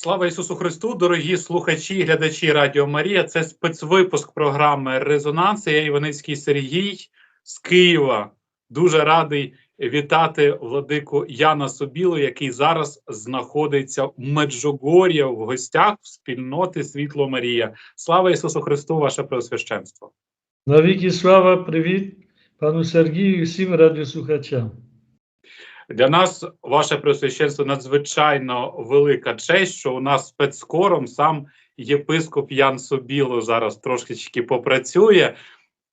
Слава Ісусу Христу, дорогі слухачі і глядачі Радіо Марія. Це спецвипуск програми Резонанс. Я Іваницький Сергій з Києва. Дуже радий вітати владику Яна Собілу, який зараз знаходиться в Меджугор'я в гостях в спільноти Світло Марія. Слава Ісусу Христу, ваше Преосвященство! Навіки слава, привіт пану Сергію і всім радіослухачам. Для нас, ваше Преосвященство, надзвичайно велика честь, що у нас спецкором сам єпископ Ян Собіло зараз трошечки попрацює.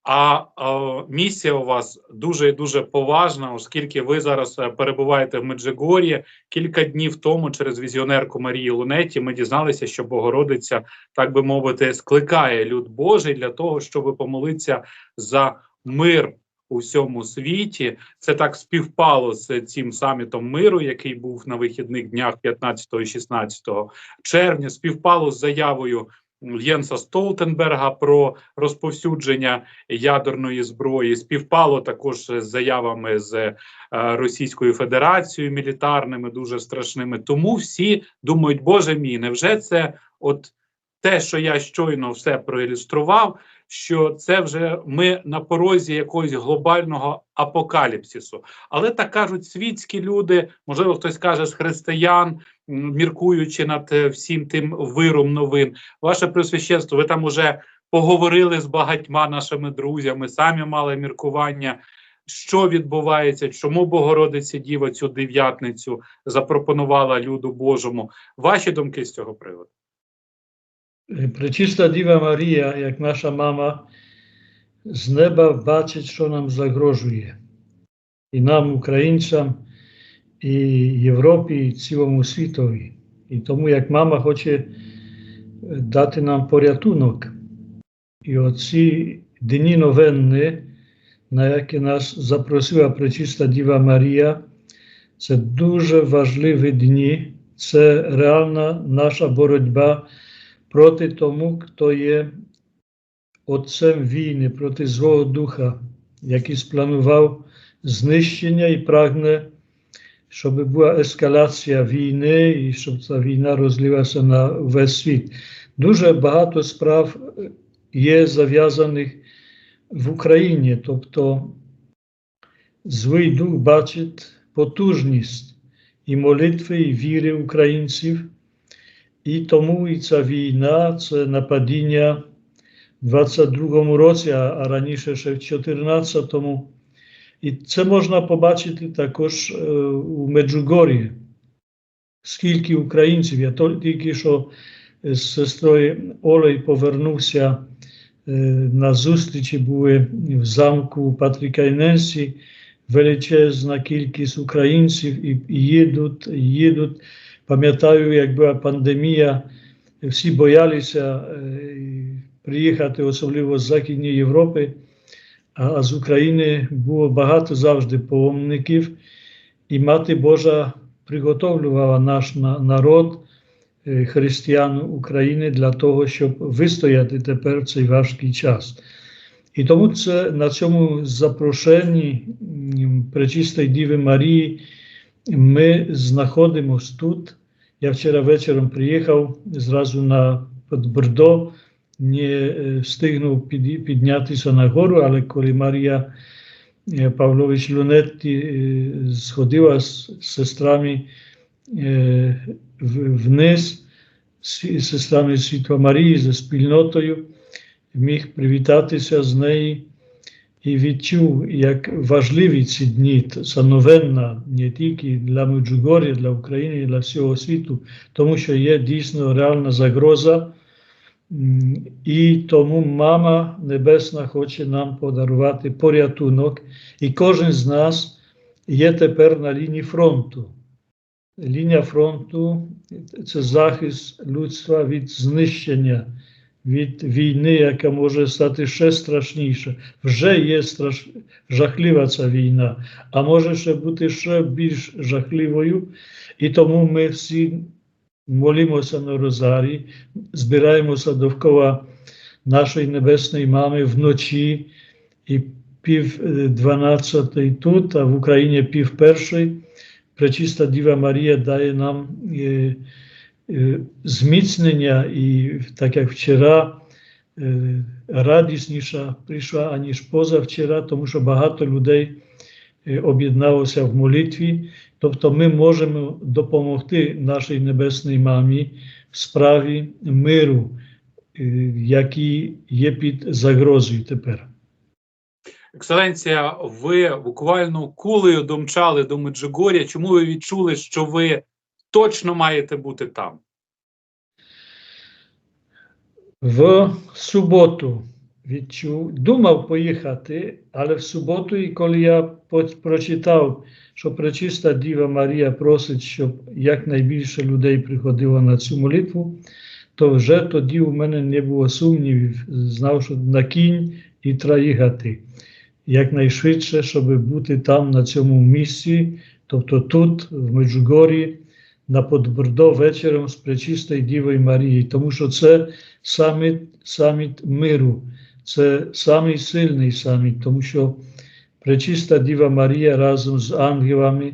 А, а місія у вас дуже і дуже поважна, оскільки ви зараз е, перебуваєте в Меджигор'ї. Кілька днів тому через візіонерку Марії Лунеті ми дізналися, що Богородиця, так би мовити, скликає люд Божий для того, щоб помолитися за мир у всьому світі. Це так співпало з цим самітом миру, який був на вихідних днях 15 і 16 червня. Співпало з заявою Єнса Столтенберга про розповсюдження ядерної зброї. Співпало також з заявами з е, Російською Федерацією мілітарними, дуже страшними. Тому всі думають, Боже мій, невже це от те, що я щойно все проілюстрував, що це вже ми на порозі якогось глобального апокаліпсису. Але так кажуть світські люди, можливо, хтось каже з християн, міркуючи над е, всім тим виром новин. Ваше Пресвященство, ви там уже поговорили з багатьма нашими друзями, самі мали міркування. Що відбувається, чому Богородиця Діва цю дев'ятницю запропонувала люду Божому? Ваші думки з цього приводу? Пречиста Діва Марія, як наша мама, з неба бачить, що нам загрожує. І нам, українцям, і Європі, і цілому світові. І тому, як мама хоче дати нам порятунок. І оці дні новенні, на які нас запросила Пречиста Діва Марія, це дуже важливі дні, це реальна наша боротьба проти тому, хто є отцем війни, проти Злого Духа, який спланував знищення і прагне, щоб була ескалація війни і щоб ця війна розлилася на весь світ. Дуже багато справ є зав'язаних в Україні, тобто злий дух бачить потужність і молитви, і віри українців. І тому і ця війна, це нападіння в 22-му році, а раніше ще в 14-му. І це можна побачити також е, у Меджугорі. Скільки українців, я тільки що з сестрою Олей повернувся е, на зустрічі, були в замку Патріка Іненсі, величезна кількість українців і, і їдуть, і їдуть. Пам'ятаю, як була пандемія, всі боялися приїхати, особливо з Західної Європи, а з України було багато завжди паломників, і Мати Божа приготовлювала наш народ, християн України для того, щоб вистояти тепер в цей важкий час. І тому це на цьому запрошенні Пречистої Діви Марії. Ми знаходимося тут. Я вчора вечором приїхав зразу на Бордо, не встигнув піднятися на гору, але коли Марія Павлович Лунетті сходила з сестрами вниз, з сестрами Світла Марії, за спільнотою, міг привітатися з нею і відчув, як важливі ці дні, це новенна не тільки для Меджугор'я, для України, і для всього світу, тому що є дійсно реальна загроза. І тому Мама Небесна хоче нам подарувати порятунок, і кожен з нас є тепер на лінії фронту. Лінія фронту це захист людства від знищення від війни, яка може стати ще страшніша. Вже є страш... жахлива ця війна, а може ще бути ще більш жахливою. І тому ми всі молимося на Розарі, збираємося довкола нашої небесної мами вночі і пів дванадцятої тут, а в Україні пів першої. Пречиста Діва Марія дає нам е, зміцнення і так як вчора е, радісніша прийшла, аніж позавчора, тому що багато людей е, об'єдналося в молитві. Тобто ми можемо допомогти нашій небесній мамі в справі миру, е, який є під загрозою тепер. Екселенція, ви буквально кулею домчали до Меджигор'я. Чому ви відчули, що ви точно маєте бути там? В суботу відчув, думав поїхати, але в суботу, і коли я прочитав, що Пречиста Діва Марія просить, щоб якнайбільше людей приходило на цю молитву, то вже тоді у мене не було сумнівів, знав, що на кінь і треба їхати якнайшвидше, щоб бути там, на цьому місці, тобто тут, в Меджугорі, на Подбордо вечором з Пречистою Дівою Марії, тому що це саміт, саміт миру, це самий саміт, тому що Пречиста Діва Марія разом з ангелами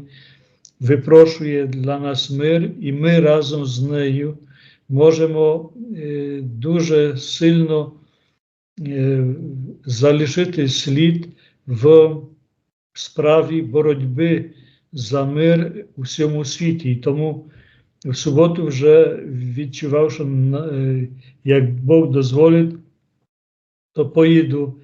випрошує для нас мир, і ми разом з нею можемо е, дуже сильно е, залишити слід в справі боротьби за мир у всьому світі. І тому в суботу вже відчував, що е, як Бог дозволить, то поїду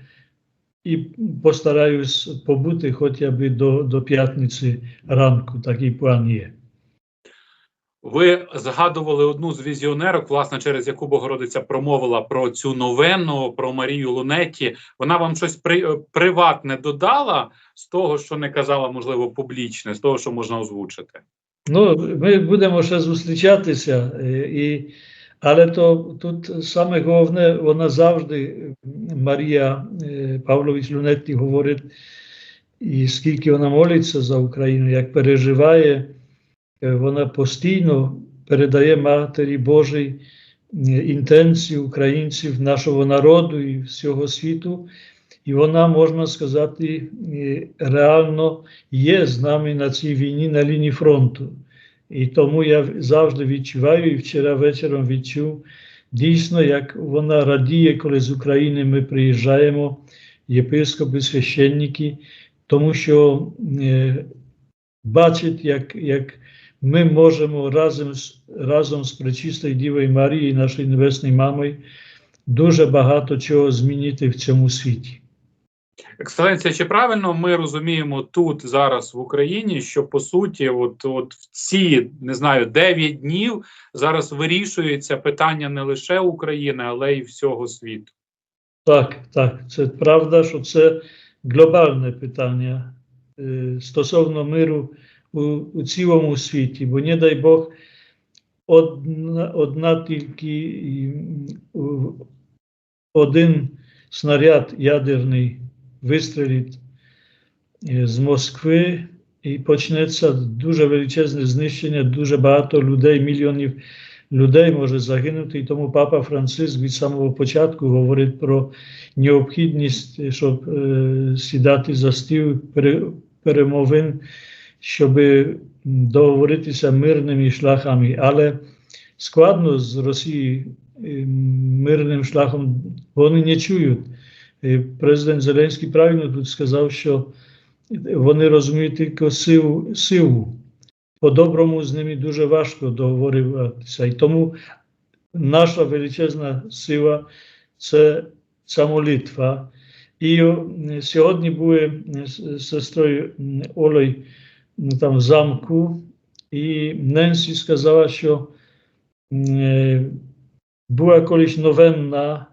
і постараюсь побути хоча б до, до п'ятниці ранку. Такий план є. Ви згадували одну з візіонерок, власне, через яку Богородиця промовила про цю новенну, про Марію Лунетті. Вона вам щось при, е, приватне додала з того, що не казала, можливо, публічне, з того, що можна озвучити. Ну, ми будемо ще зустрічатися, е, і, але то тут саме головне, вона завжди, Марія е, Павлович Люнетті говорить, і скільки вона молиться за Україну, як переживає, вона постійно передає Матері Божій е, інтенцію українців, нашого народу і всього світу. І вона, можна сказати, е, реально є з нами на цій війні на лінії фронту. І тому я завжди відчуваю, і вчора вечором відчув дійсно, як вона радіє, коли з України ми приїжджаємо, єпископи, священники, тому що е, бачить, як, як ми можемо разом з, разом з Пречистою Дівою Марією, нашою Небесною Мамою, дуже багато чого змінити в цьому світі. Екселенція, чи правильно ми розуміємо тут зараз в Україні, що по суті, от, от в ці не знаю 9 днів зараз вирішується питання не лише України, але й всього світу. Так, так, це правда, що це глобальне питання е, стосовно миру у, у цілому світі, бо не дай Бог, одна, одна тільки один снаряд ядерний вистрілить е, з Москви і почнеться дуже величезне знищення, дуже багато людей, мільйонів людей може загинути. І тому папа Франциск від самого початку говорить про необхідність, щоб е, сідати за стіл пере- перемовин, щоб договоритися мирними шляхами. Але складно з Росії е, мирним шляхом вони не чують. Е, Президент Зеленський правильно тут сказав, що вони розуміють тільки силу, силу. По-доброму з ними дуже важко договорюватися. І тому наша величезна сила це ця молитва. І сьогодні були з сестрою Олею м, там в замку, і Ненсі сказала, що м, е, була колись новенна,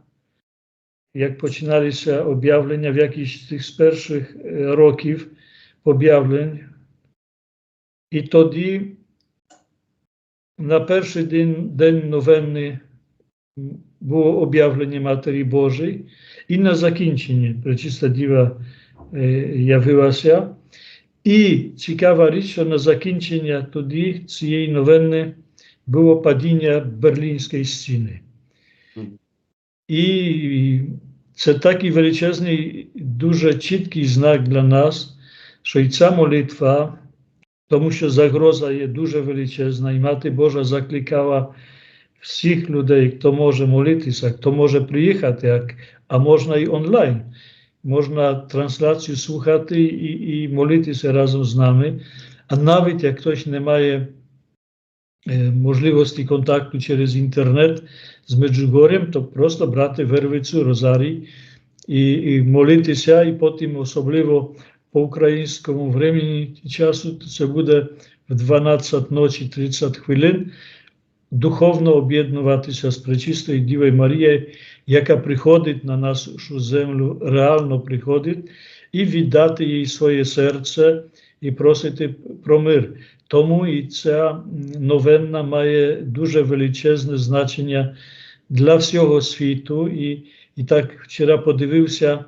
як починалися об'явлення в якісь з тих з перших е, років об'явлень. І тоді на перший день, день новенни м, було об'явлення Матері Божої, і на закінчення Пречиста Діва е, явилася. І цікава річ, що на закінчення тоді цієї новенни було падіння Берлінської стіни. І це такий величезний, дуже чіткий знак для нас, що і ця молитва тому що загроза є дуже величезна, і Мати Божа закликала всіх людей, хто може молитися, хто може приїхати, а можна і онлайн. Можна трансляцію слухати і, і молитися разом з нами. А навіть як хтось не має е, можливості контакту через інтернет з Меджугор'ям, то просто брати вервицю Розарій і, і молитися, і потім особливо по українському времені часу, це буде в 12 ночі 30 хвилин, духовно об'єднуватися з Пречистою Дівою Марією, яка приходить на нашу землю, реально приходить, і віддати їй своє серце і просити про мир. Тому і ця новенна має дуже величезне значення для всього світу. І, і так вчора подивився,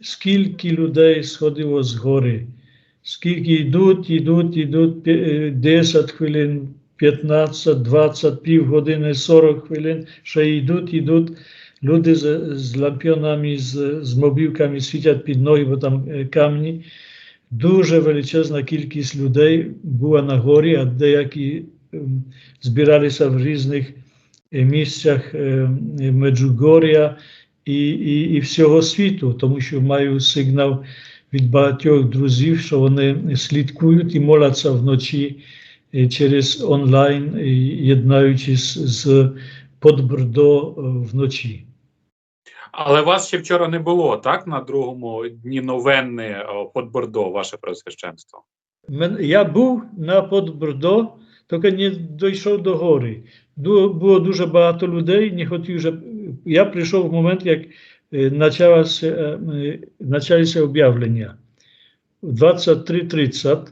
скільки людей сходило з гори, скільки йдуть, йдуть, йдуть п'я- е, 10 хвилин, 15, 20, півгодини, 40 хвилин, ще йдуть, йдуть. Люди з, з лампіонами, з, з мобілками світять під ноги, бо там е, камні. Дуже величезна кількість людей була на горі, а деякі ем, збиралися в різних е, місцях е, Меджугор'я і, і, і всього світу, тому що маю сигнал від багатьох друзів, що вони слідкують і моляться вночі через онлайн, е, єднаючись з Подбордо е, вночі. Але вас ще вчора не було, так? На другому дні новенни о, під Бордо, ваше Преосвященство. Я був на Подбордо, тільки не дійшов до гори. Було дуже багато людей, не хотів вже. Я прийшов в момент, як е, почалося, е, е, почалися об'явлення. В 23.30.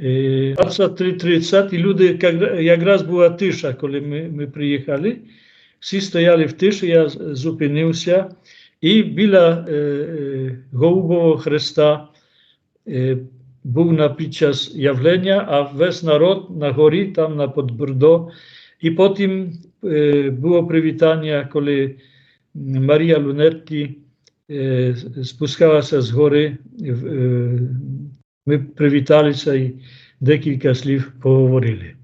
Е, 23.30 і люди, якраз була тиша, коли ми, ми приїхали. Всі стояли в тиші, я зупинився, і біля е, е, Голубового хреста е, був на під час явлення, а весь народ на горі, там на Подбордо. І потім е, було привітання, коли Марія Лунетті е, спускалася з гори. е, Ми привіталися і декілька слів поговорили.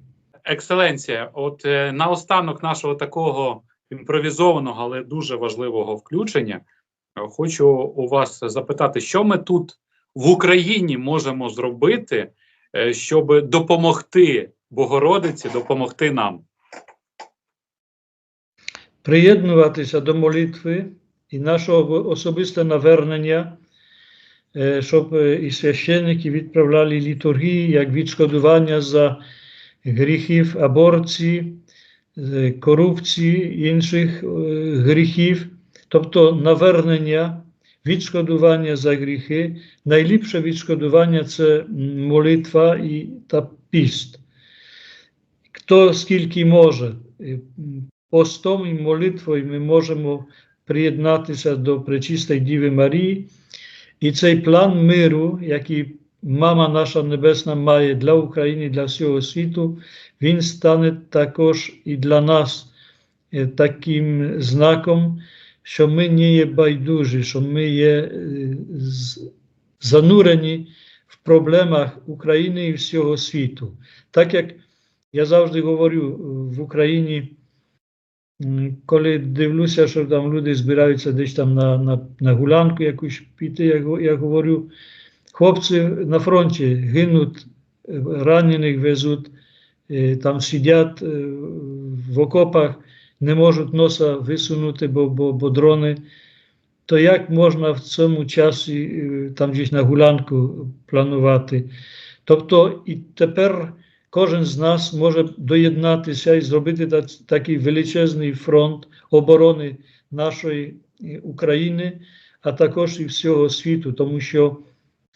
Екселенція, от е, наостанок нашого такого імпровізованого, але дуже важливого включення, е, хочу у вас запитати, що ми тут в Україні можемо зробити, е, щоб допомогти Богородиці, допомогти нам. приєднуватися до молитви і нашого особисте навернення, щоб е, і священники відправляли літургії як відшкодування за гріхів аборції, е, корупції, інших е, гріхів, тобто навернення, відшкодування за гріхи. Найліпше відшкодування це молитва і та піст. Хто скільки може, е, постом і молитвою ми можемо приєднатися до Пречистої Діви Марії. І цей план миру, який мама наша Небесна має для України, для всього світу, він стане також і для нас е, таким знаком, що ми не є байдужі, що ми є е, занурені в проблемах України і всього світу. Так як я завжди говорю в Україні. Коли дивлюся, що там люди збираються десь там на, на, на гулянку якусь піти, я, я говорю, хлопці на фронті гинуть, ранених везуть, е, там сидять е, в окопах, не можуть носа висунути, бо, бо, бо дрони. То як можна в цьому часі е, там десь на гулянку планувати? Тобто і тепер кожен з нас може доєднатися і зробити такий величезний фронт оборони нашої е, України, а також і всього світу, тому що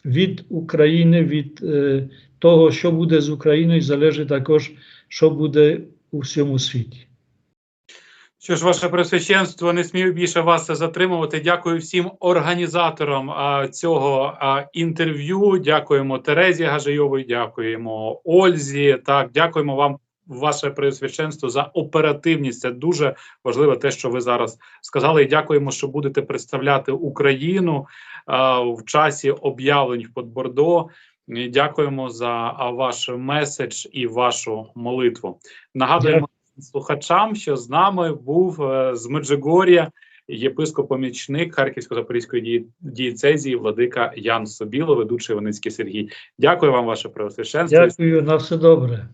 від України, від е, того, що буде з Україною, залежить також, що буде у всьому світі. Що ж, ваше пресвященство, не смію більше вас затримувати. Дякую всім організаторам а, цього а, інтерв'ю. Дякуємо Терезі Гажайовій, дякуємо Ользі. Так, дякуємо вам, ваше пресвященство, за оперативність. Це дуже важливо, те, що ви зараз сказали. І дякуємо, що будете представляти Україну а, в часі об'явлень в Подбордо. Дякуємо за ваш меседж і вашу молитву. Нагадуємо слухачам, що з нами був е, з Меджигор'я єпископ-помічник Харківсько-Запорізької дієцезії владика Ян Собіло, ведучий Іваницький Сергій. Дякую вам, ваше преосвященство. Дякую на все добре.